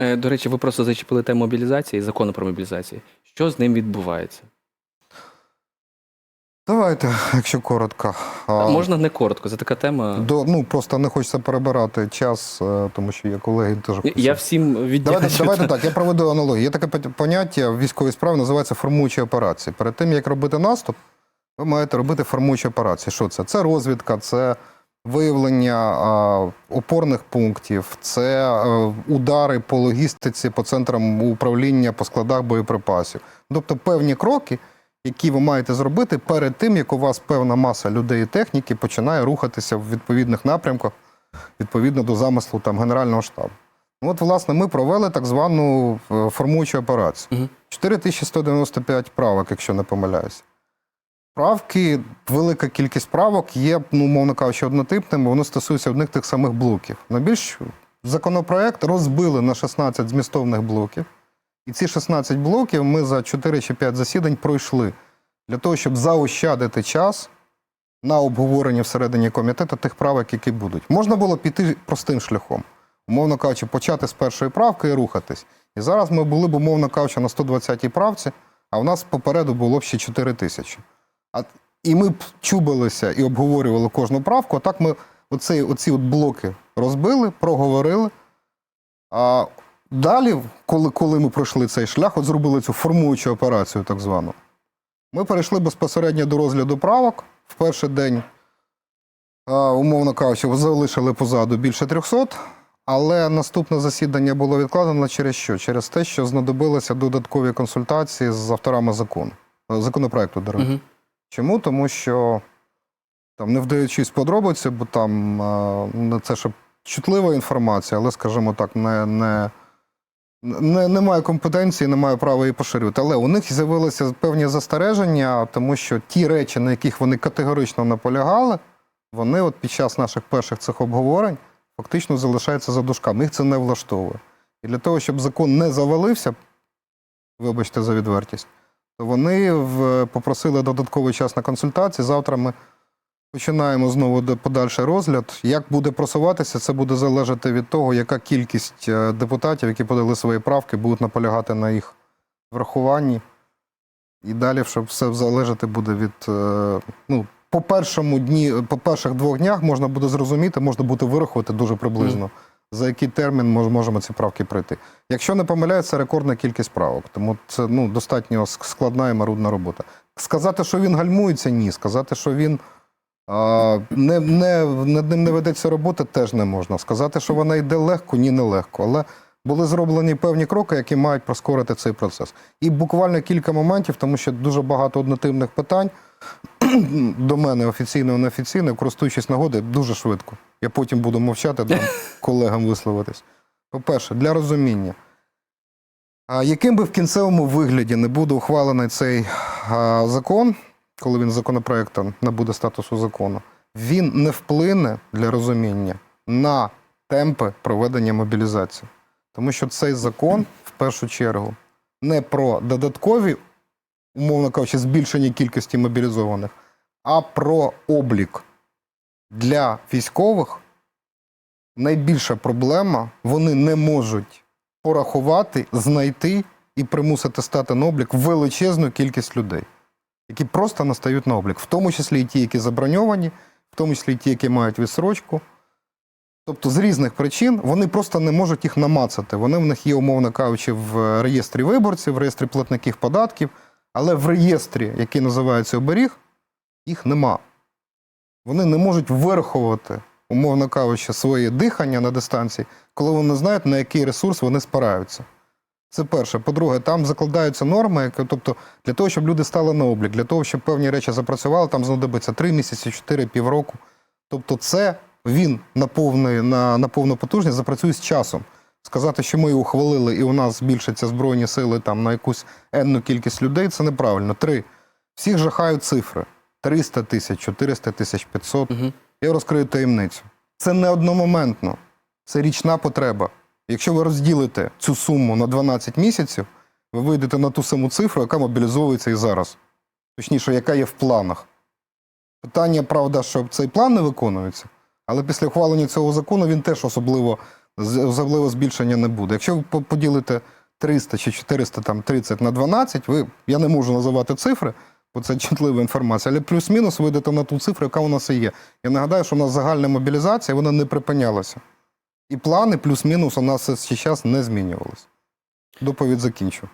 Е, До речі, ви просто зачепили тему мобілізації, закону про мобілізацію. Що з ним відбувається? Давайте, якщо коротко. А, Можна не коротко, це така тема. До, ну, просто не хочеться перебирати час, е, тому що є колеги теж. Я всім віддячу. Давайте, давайте так, я проведу аналогію. Є таке поняття в військовій справі, називається формуючі операції. Перед тим, як робити наступ, ви маєте робити формуючі операції. Що це? Це розвідка, це виявлення опорних пунктів, це е, удари по логістиці, по центрам управління, по складах боєприпасів. Тобто певні кроки, які ви маєте зробити перед тим, як у вас певна маса людей і техніки починає рухатися в відповідних напрямках відповідно до замислу там, Генерального штабу. Ну, От, власне, ми провели так звану е, формуючу операцію. Мгм. 4195 правок, якщо не помиляюся. Правки, велика кількість правок є, ну, мовно кажучи, однотипними, вони стосуються одних тих самих блоків. Найбільш законопроект розбили на 16 змістовних блоків. І ці 16 блоків ми за 4 чи 5 засідань пройшли для того, щоб заощадити час на обговорення всередині комітету тих правок, які будуть. Можна було піти простим шляхом, умовно кажучи, почати з першої правки і рухатись. І зараз ми були б, умовно кажучи, на 120-й правці, а в нас попереду було б ще 4 тисячі. А, і ми б чубилися і обговорювали кожну правку, а так ми оці, оці от блоки розбили, проговорили. А далі, коли, коли ми пройшли цей шлях, от зробили цю формуючу операцію, так звану, ми перейшли безпосередньо до розгляду правок. В перший день, умовно кажучи, залишили позаду більше 300, але наступне засідання було відкладено через що? Через те, що знадобилися додаткові консультації з авторами закону, е, законопроекту, до речі. Мгм. Чому? Тому що там, не вдаючись подробиці, бо там це ще чутлива інформація, але, скажімо так, не, не, не, немає компетенції, немає права її поширювати. Але у них з'явилися певні застереження, тому що ті речі, на яких вони категорично наполягали, вони от під час наших перших цих обговорень фактично залишаються за дужками. Їх це не влаштовує. І для того, щоб закон не завалився, вибачте за відвертість, вони попросили додатковий час на консультації. Завтра ми починаємо знову подальший розгляд. Як буде просуватися, це буде залежати від того, яка кількість е, депутатів, які подали свої правки, будуть наполягати на їх врахуванні. І далі, щоб все залежати буде від. е, Ну, по першому дні, по перших двох днях можна буде зрозуміти, можна буде вирахувати дуже приблизно, за який термін ми можемо ці правки пройти. Якщо не помиляюся, рекордна кількість правок, тому це ну, достатньо складна і марудна робота. Сказати, що він гальмується, ні. Сказати, що він а, не, не, над ним не ведеться робота, теж не можна. Сказати, що вона йде легко, ні, не легко. Але були зроблені певні кроки, які мають прискорити цей процес. І буквально кілька моментів, тому що дуже багато однотипних питань до мене офіційно неофіційно, користуючись нагодою, дуже швидко. Я потім буду мовчати, дам колегам висловитись. По-перше, для розуміння. А яким би в кінцевому вигляді не буде ухвалений цей а, закон, коли він законопроектом набуде статусу закону, він не вплине для розуміння на темпи проведення мобілізації. Тому що цей закон, в першу чергу, не про додаткові, умовно кажучи, збільшення кількості мобілізованих, а про облік для військових. Найбільша проблема вони не можуть порахувати, знайти і примусити стати на облік величезну кількість людей, які просто настають на облік, в тому числі і ті, які заброньовані, в тому числі і ті, які мають відсрочку. Тобто з різних причин вони просто не можуть їх намацати. Вони в них є, умовно кажучи, в реєстрі виборців, в реєстрі платників податків, але в реєстрі, який називається оберіг, їх нема. Вони не можуть вирахувати, умовно кажучи, своє дихання на дистанції, коли вони знають, на який ресурс вони спираються. Це перше. По-друге, там закладаються норми, які, тобто для того, щоб люди стали на облік, для того, щоб певні речі запрацювали, там знадобиться 3 місяці, 4, півроку. Тобто, це він на, повний, на, на повну потужність запрацює з часом. Сказати, що ми його ухвалили і у нас збільшаться збройні сили там, на якусь енну кількість людей, це неправильно. Три. Всіх жахають цифри: 300 тисяч, 400 тисяч, 500. Мгм. Я розкрию таємницю. Це не одномоментно, це річна потреба. Якщо ви розділите цю суму на 12 місяців, ви вийдете на ту саму цифру, яка мобілізовується і зараз. Точніше, яка є в планах. Питання, правда, що цей план не виконується, але після ухвалення цього закону він теж особливо особливо збільшення не буде. Якщо ви поділите 300 чи 430 на 12, ви, я не можу називати цифри, бо це чутлива інформація, але плюс-мінус вийдете на ту цифру, яка у нас і є. Я нагадаю, що у нас загальна мобілізація, вона не припинялася. І плани плюс-мінус у нас ще час не змінювалися. Доповідь закінчу.